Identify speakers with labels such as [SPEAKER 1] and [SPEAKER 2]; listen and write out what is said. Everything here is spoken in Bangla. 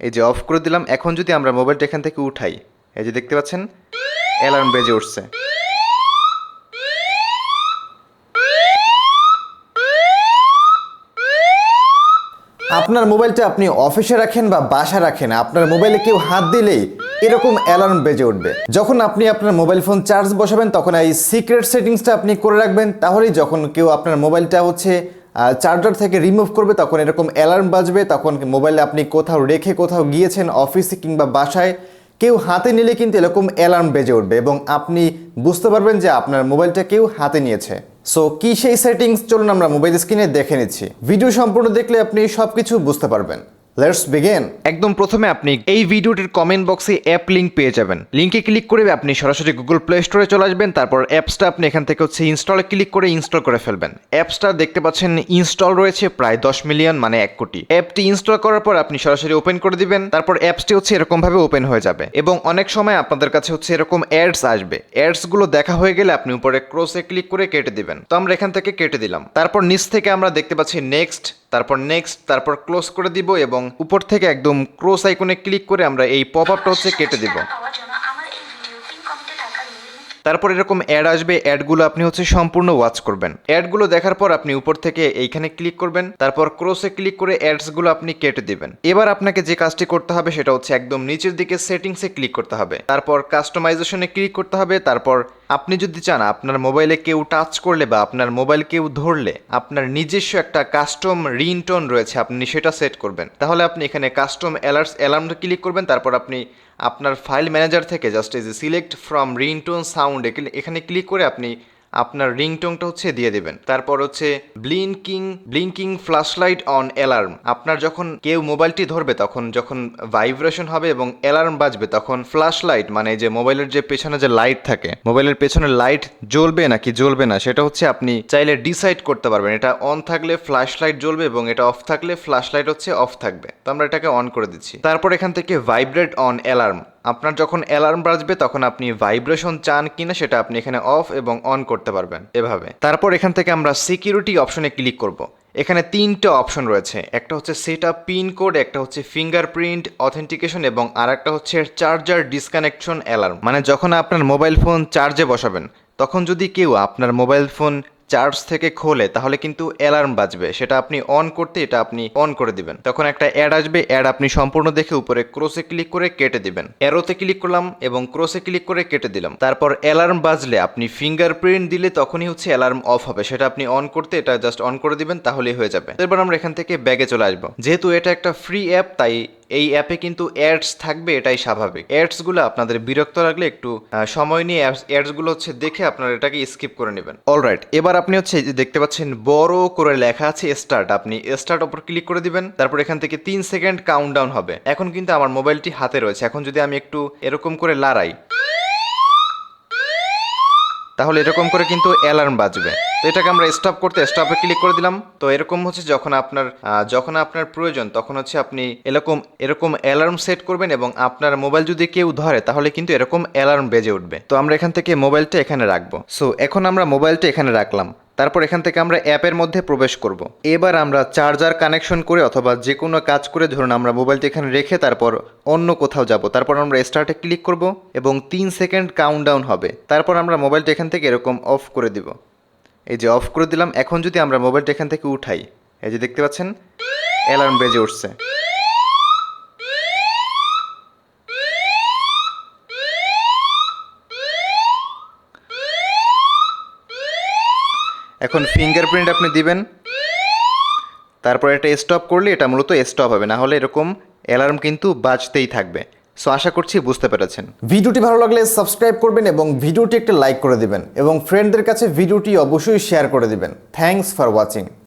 [SPEAKER 1] এই যে অফ করে দিলাম, এখন যদি আমরা মোবাইলটা এখান থেকে উঠাই, এই যে দেখতে পাচ্ছেন, অ্যালার্ম বেজে উঠছে।
[SPEAKER 2] আপনার মোবাইলটা আপনি অফিসে রাখেন বা বাসা রাখেন, আপনার মোবাইলে কেউ হাত দিলেই এরকম অ্যালার্ম বেজে উঠবে। যখন আপনি আপনার মোবাইল ফোন চার্জ বসাবেন, তখন এই সিক্রেট সেটিংসটা আপনি করে রাখবেন, তাহলেই যখন কেউ আপনার মোবাইলটা হচ্ছে চার্জার থেকে রিমুভ করবে, তখন এরকম অ্যালার্ম বাজবে, তখন মোবাইলে আপনি কোথাও রেখে কোথাও গিয়েছেন অফিসে কিংবা বাসায়, কেউ হাতে নিলে কিন্তু এরকম অ্যালার্ম বেজে উঠবে এবং আপনি বুঝতে পারবেন যে আপনার মোবাইলটা কেউ হাতে নিয়েছে। সো কি সেই সেটিংস চলুন আমরা মোবাইল স্ক্রিনে দেখে নিচ্ছি। ভিডিও সম্পূর্ণ দেখলে আপনি সব কিছু বুঝতে পারবেন। লেটস বিগেন
[SPEAKER 1] একদম প্রথমে আপনি এই ভিডিওটির কমেন্ট বক্সে অ্যাপ লিঙ্ক পেয়ে যাবেন। লিঙ্কে ক্লিক করে আপনি সরাসরি গুগল প্লে স্টোরে চলে আসবেন, তারপর অ্যাপসটা আপনি এখান থেকে হচ্ছে ইনস্টলে ক্লিক করে ইনস্টল করে ফেলবেন। অ্যাপসটা দেখতে পাচ্ছেন ইনস্টল রয়েছে প্রায় দশ মিলিয়ন মানে এক কোটি। অ্যাপটি ইনস্টল করার পর আপনি সরাসরি ওপেন করে দিবেন, তারপর অ্যাপসটি হচ্ছে এরকম ভাবে ওপেন হয়ে যাবে। এবং অনেক সময় আপনাদের কাছে হচ্ছে এরকম অ্যাডস আসবে। অ্যাডসগুলো দেখা হয়ে গেলে আপনি উপরে ক্রসে ক্লিক করে কেটে দিবেন। তো আমরা এখান থেকে কেটে দিলাম। তারপর নিচ থেকে আমরা দেখতে পাচ্ছি নেক্সট তারপর নেক্সট তারপর ক্লোজ করে দিব এবং উপর থেকে একদম ক্রোস আইকনে ক্লিক করে আমরা এই পপ আপটা হচ্ছে কেটে দিব। তারপর এরকম অ্যাড আসবে অ্যাডগুলো আপনি হচ্ছে সম্পূর্ণ ওয়াচ করবেন। অ্যাডগুলো দেখার পর আপনি উপর থেকে এইখানে ক্লিক করবেন, তারপর ক্রসে ক্লিক করে অ্যাডসগুলো আপনি কেটে দিবেন। এবার আপনাকে যে কাজটি করতে হবে সেটা হচ্ছে একদম নিচের দিকে সেটিংসে ক্লিক করতে হবে। তারপর কাস্টমাইজেশনে ক্লিক করতে হবে, তারপর আপনি যদি চান আপনার মোবাইলে কেউ টাচ করলে বা আপনার মোবাইল কেউ ধরলে, আপনার নিজস্ব একটা কাস্টম রিংটোন রয়েছে, আপনি সেটা সেট করবেন। তাহলে আপনি এখানে কাস্টম অ্যালার্টস অ্যালার্মটা ক্লিক করবেন, তারপর আপনি আপনার ফাইল ম্যানেজার থেকে জাস্ট এই যে সিলেক্ট ফ্রম রিংটোন সাউন্ড এখানে ক্লিক করে আপনি আপনার রিংটোনটা হচ্ছে দিয়ে দেবেন। তারপর হচ্ছে blinking blinking flashlight on alarm. আপনার যখন কেউ মোবাইলটি ধরবে, তখন যখন ভাইব্রেশন হবে এবং অ্যালার্ম বাজবে, তখন ফ্ল্যাশলাইট মানে যে মোবাইলের যে পেছনে যে লাইট থাকে, মোবাইলের পেছনে লাইট জ্বলবে নাকি জ্বলবে না, সেটা হচ্ছে আপনি চাইলে ডিসাইড করতে পারবেন। এটা অন থাকলে ফ্ল্যাশ লাইট জ্বলবে এবং এটা অফ থাকলে ফ্ল্যাশ লাইট হচ্ছে অফ থাকবে। তো আমরা এটাকে অন করে দিচ্ছি। তারপর এখান থেকে ভাইব্রেট অন অ্যালার্ম। আপনার যখন অ্যালার্ম বাজবে, তখন আপনি ভাইব্রেশন চান কিনা সেটা আপনি এখানে অফ এবং অন করতে পারবেন এভাবে। তারপর এখান থেকে আমরা সিকিউরিটি অপশনে ক্লিক করব। এখানে তিনটা অপশন রয়েছে। একটা হচ্ছে সেট আপ পিন কোড, একটা হচ্ছে ফিঙ্গারপ্রিন্ট অথেন্টিকেশন এবং আর একটা হচ্ছে চার্জার ডিসকানেকশন অ্যালার্ম। মানে যখন আপনার মোবাইল ফোন চার্জে বসাবেন, তখন যদি কেউ আপনার মোবাইল ফোন চার্জ থেকে খোলে, তাহলে কিন্তু অ্যালার্ম বাজবে। সেটা আপনি অন করতে, এটা আপনি অন করে দিবেন। তখন একটা অ্যাড আসবে, অ্যাড আপনি সম্পূর্ণ দেখে উপরে ক্রোসে ক্লিক করে কেটে দিবেন। অ্যারোতে ক্লিক করলাম এবং ক্রোসে ক্লিক করে কেটে দিলাম। তারপর অ্যালার্ম বাজলে, আপনি ফিঙ্গারপ্রিন্ট দিলে তখনই হচ্ছে অ্যালার্ম অফ হবে। সেটা আপনি অন করতে, এটা জাস্ট অন করে দিবেন, তাহলেই হয়ে যাবে। এবার আমরা এখান থেকে ব্যাগে চলে আসব। যেহেতু এটা একটা ফ্রি অ্যাপ তাই এই অ্যাপে কিন্তু অ্যাডস থাকবে, এটাই স্বাভাবিক। অ্যাডসগুলো আপনাদের বিরক্ত লাগলে একটু সময় নিয়ে অ্যাডসগুলো হচ্ছে দেখে আপনারা এটাকে স্কিপ করে নেবেন। অলরাইট, এবার আপনি হচ্ছে দেখতে পাচ্ছেন, বড় করে লেখা আছে স্টার্ট। আপনি স্টার্ট ওপর ক্লিক করে দিবেন, তারপর এখান থেকে তিন সেকেন্ড কাউন্টডাউন হবে। এখন কিন্তু আমার মোবাইলটি হাতে রয়েছে। এখন যদি আমি একটু এরকম করে লাড়াই তাহলে এরকম করে কিন্তু অ্যালার্ম বাজবে। তো এটাকে আমরা স্টপ করতে স্টপে ক্লিক করে দিলাম। তো এরকম হচ্ছে যখন আপনার যখন আপনার প্রয়োজন, তখন হচ্ছে আপনি এরকম এরকম অ্যালার্ম সেট করবেন এবং আপনার মোবাইল যদি কেউ ধরে, তাহলে কিন্তু এরকম অ্যালার্ম বেজে উঠবে। তো আমরা এখান থেকে মোবাইলটা এখানে রাখব। সো এখন আমরা মোবাইলটা এখানে রাখলাম। তারপর এখান থেকে আমরা অ্যাপের মধ্যে প্রবেশ করব। এবার আমরা চার্জার কানেকশন করে অথবা যে কোনো কাজ করে ধরুন আমরা মোবাইলটা এখানে রেখে তারপর অন্য কোথাও যাব। তারপর আমরা স্টার্টে ক্লিক করব এবং তিন সেকেন্ড কাউন্টডাউন হবে। তারপর আমরা মোবাইলটা এখান থেকে এরকম অফ করে দিব। এই যে অফ করে দিলাম, এখন যদি আমরা মোবাইলটা এখান থেকে উঠাই, এই যে দেখতে পাচ্ছেন অ্যালার্ম বেজে উঠছে। এখন ফিঙ্গারপ্রিন্ট আপনি দিবেন। তারপর এটা স্টপ করলে এটা মূলত স্টপ হবে। না হলে এরকম অ্যালার্ম কিন্তু বাজতেই থাকবে। সো আশা করছি বুঝতে পেরেছেন।
[SPEAKER 2] ভিডিওটি ভালো লাগলে সাবস্ক্রাইব করবেন এবং ভিডিওটি একটা লাইক করে দিবেন এবং ফ্রেন্ডদের কাছে ভিডিওটি অবশ্যই শেয়ার করে দিবেন। Thanks for watching